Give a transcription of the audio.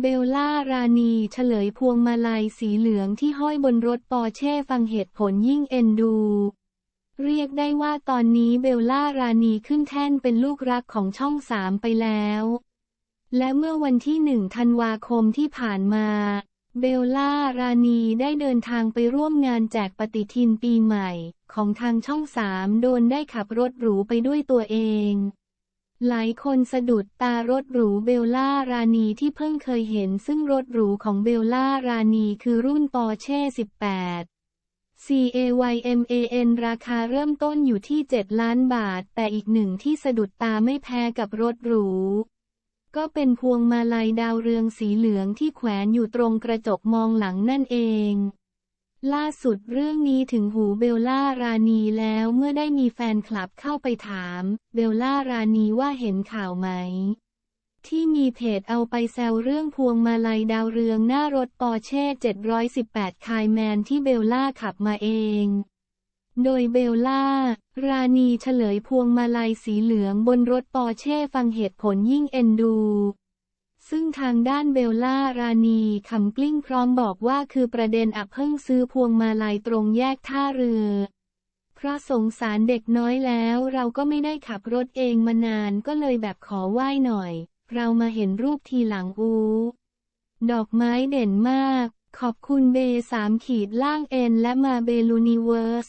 เบลล่ารานีเฉลยพวงมาลัยสีเหลืองที่ห้อยบนรถปอร์เช่ฟังเหตุผลยิ่งเอ็นดู เรียกได้ว่าตอนนี้เบลล่ารานีขึ้นแท่นเป็นลูกรักของช่องสามไปแล้ว และเมื่อวันที่หนึ่งธันวาคมที่ผ่านมา เบลล่ารานีได้เดินทางไปร่วมงานแจกปฏิทินปีใหม่ ของทางช่องสามโดนได้ขับรถหรูไปด้วยตัวเอง หลายคนสะดุดตารถหรูเบลล่ารานีที่เพิ่งเคยเห็นซึ่งรถหรูของเบลล่ารานีคือรุ่นปอร์เช่ 18 CAYMAN ราคาเริ่มต้นอยู่ที่ 7 ล้านบาท แต่อีกหนึ่งที่สะดุดตาไม่แพ้กับรถหรู ก็เป็นพวงมาลัยดาวเรืองสีเหลืองที่แขวนอยู่ตรงกระจกมองหลังนั่นเอง ล่าสุดเรื่องนี้ถึงหูเบลล่ารานีแล้วเมื่อได้มีแฟนคลับเข้าไปถาม เบลล่ารานีว่าเห็นข่าวไหม ที่มีเพจเอาไปแซวเรื่องพวงมาลัยดาวเรืองหน้ารถปอร์เช่ 718 คายแมนที่เบลล่าขับมาเอง โดยเบลล่า รานีเฉลยพวงมาลัยสีเหลืองบนรถปอร์เช่ฟังเหตุผลยิ่งเอ็นดู ซึ่งทางด้านเบลล่ารานีคำกลิ้งพร้อมบอกว่าคือประเด็นอับเพิ่งซื้อพวงมาลัยตรงแยกท่าเรือ เพราะสงสารเด็กน้อยแล้วเราก็ไม่ได้ขับรถเองมานานก็เลยแบบขอไหว้หน่อย เรามาเห็นรูปทีหลังอูดอกไม้เด่นมาก ขอบคุณเบสามขีดล่างเอ็นและมาเบลูนิเวิร์ส